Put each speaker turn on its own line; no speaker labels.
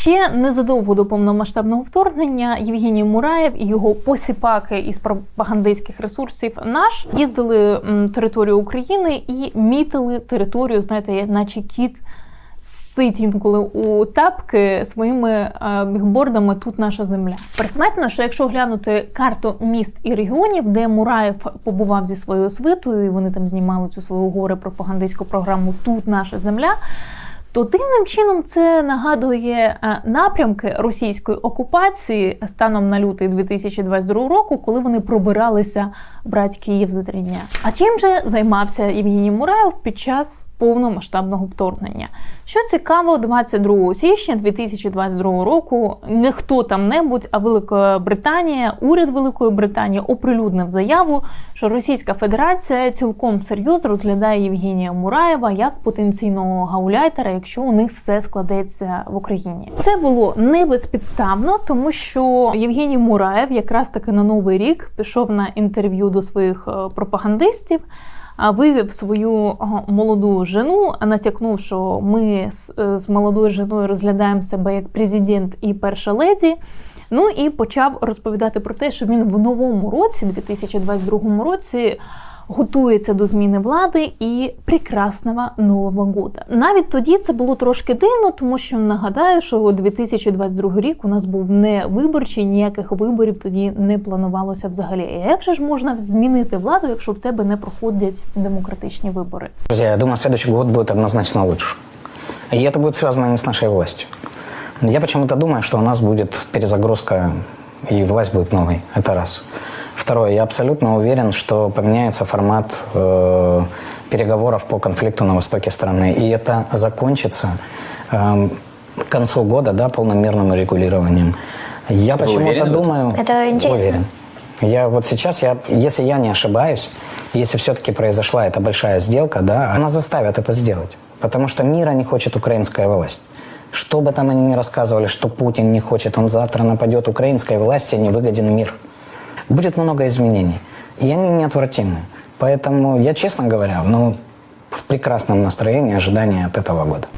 Ще незадовго до повномасштабного вторгнення Євгеній Мураєв і його посіпаки із пропагандистських ресурсів наш їздили територію України і мітили територію, знаєте, наче кіт сить інколи у тапки своїми е, бігбордами тут наша земля. Прикметно, що якщо глянути карту міст і регіонів, де Мураєв побував зі своєю свитою, і вони там знімали цю свою горе пропагандистську програму Тут наша земля. То дивним чином це нагадує е, напрямки російської окупації станом на лютий 2022 року, коли вони пробиралися брать Київ за три дня. А чим же займався Євгеній Мураєв під час повномасштабного вторгнення? Що цікаво, 22 січня 2022 року не хто там небудь, а Велика Британія, уряд Великої Британії оприлюднив заяву, що Російська Федерація цілком серйозно розглядає Євгенія Мураєва як потенційного гауляйтера, якщо у них все складеться в Україні. Це було не безпідставно, тому що Євгеній Мураєв якраз таки на новий рік пішов на інтерв'ю до своїх е, пропагандистів. Вивів свою молоду жену, натякнув, що ми з, е, молодою женою розглядаємо себе як президент і перша леді. Ну і почав розповідати про те, що він в новому році, 2022 році, готується до зміни влади і прекрасного нового года. Навіть тоді це було трошки дивно, тому що нагадаю, що 2022 рік у нас був не виборчий, ніяких виборів тоді не планувалося взагалі. А як же ж можна змінити владу, якщо в тебе не проходять демократичні вибори?
Друзья, я думаю, следующий год будет однозначно лучше. И это будет связано не с нашей властью. Я почему-то думаю, что у нас будет перезагрузка, и власть будет новой. Это раз. Второе, я абсолютно уверен, что поменяется формат э, переговоров по конфликту на востоке страны. И это закончится э, к концу года да, полным мирным регулированием. Я почему-то думаю...
Это интересно.
Уверен. Я вот сейчас, я, если я не ошибаюсь, если все-таки произошла эта большая сделка, да, она заставит это сделать. Потому что мира не хочет украинская власть. Что бы там они ни рассказывали, что Путин не хочет, он завтра нападет, украинской власти не выгоден мир. Будет много изменений. И они неотвратимы. Поэтому я, честно говоря, ну, в прекрасном настроении ожидания от этого года.